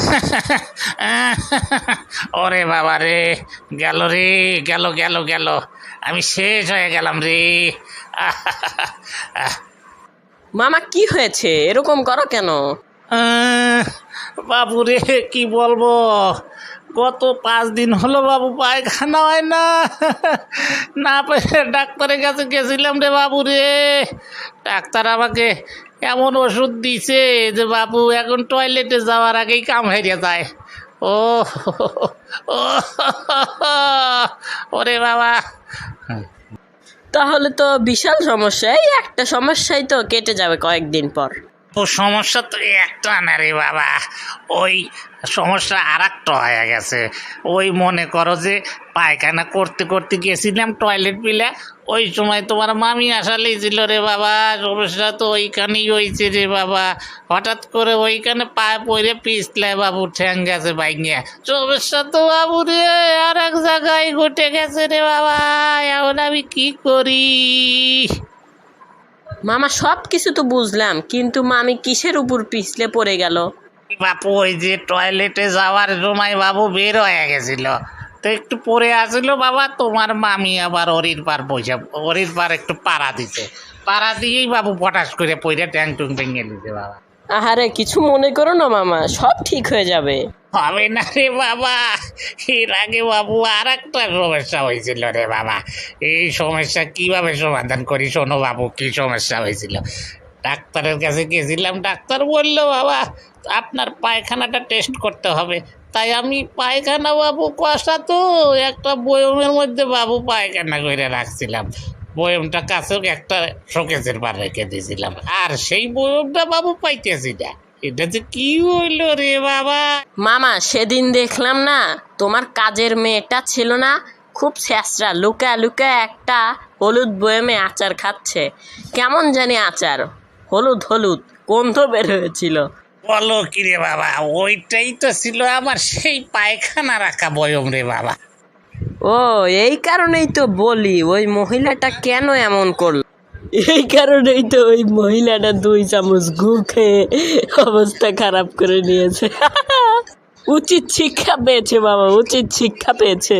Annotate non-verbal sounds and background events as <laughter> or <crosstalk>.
<laughs> ওরে বাবা রে গেল রে গেল গেল গেল। আমি শেষ হয়ে গেলাম রে। <laughs> মামা কি হয়েছে? এরকম করো কেন? বাবু রে কি বলব? গত পাঁচ দিন হলো বাবু, পায়খানা হয় না। না পেরে ডাক্তারের কাছে গেছিলাম রে বাবু রে। ডাক্তার আমাকে এমন ওষুধ দিছে যে বাবু, এখন টয়লেটে যাওয়ার আগেই কাম হেরিয়ে যায়। ও, ওরে বাবা। তাহলে তো বিশাল সমস্যা, এই একটা সমস্যাই তো কেটে যাবে কয়েকদিন পর। ও সমস্যা তো একটা না রে বাবা। ওই সমস্যা আর একটা হয়ে গেছে। ওই মনে করো যে পায়খানা করতে করতে গেছিলাম টয়লেট পিলে ওই সময় তোমার মামি আসালেই ছিল রে বাবা। সমস্যা তো ওইখানেই হয়েছে রে বাবা। হঠাৎ করে ওইখানে পায়ে পড়ে পিছলে বাবু ঠ্যাং গেছে বাইকে সমস্যা তো বাবু রে আর এক জায়গায় ঘটে গেছে রে বাবা। এখন আমি কি করি? মামা সব কিছু তো বুঝলাম, কিন্তু মামি কিসের উপর পিছলে পড়ে গেল? বাপু, ওই যে টয়লেটে যাওয়ার সময় বাবু বের হয়ে গেছিল। তো একটু পরে আসিল, বাবা, তোমার মামি আবার অরির পার বসে অরির পার একটু পাড়া দিতে পাড়া দিয়েই বাবু পটাশ করে পড়ে ট্যাং ট্যাং ভেঙে দিতে বাবা। আহারে, কিছু মনে করো না মামা, সব ঠিক হয়ে যাবে। হবে না রে বাবা, এর আগে বাবু আর একটা সমস্যা হয়েছিল রে বাবা। এই সমস্যা কীভাবে সমাধান করি, শোনো বাবু, কি সমস্যা হয়েছিল? ডাক্তারের কাছে গেছিলাম, ডাক্তার বলল, বাবা, আপনার পায়খানাটা টেস্ট করতে হবে। তাই আমি পায়খানা বাবু কষা তো একটা বয়মের মধ্যে বাবু পায়খানা করে রাখছিলাম। বয়মটা কাছে একটা শোকেসের বার রেখে দিয়েছিলাম। আর সেই বয়মটা বাবু পাইতেছি না। এটা যে কি হইল রে বাবা? মামা সেদিন দেখলাম না তোমার কাজের মেয়েটা ছিল না খুব ছেঁচড়া লুকা লুকা একটা হলুদ বয়ামে আচার খাচ্ছে। কেমন জানি আচার হলুদ হলুদ গন্ধ বের হয়েছিল। বলো কি রে বাবা ওইটাই তো ছিল আমার সেই পায়খানা রাখা বয়ম রে বাবা। ও, এই কারণেই তো বলি, ওই মহিলাটা কেন এমন করল? এই কারণেই তো ওই মহিলাটা দুই চামচ গু খেয়ে অবস্থা খারাপ করে নিয়েছে। <laughs> উচিত শিক্ষা পেয়েছে বাবা, উচিত শিক্ষা পেয়েছে।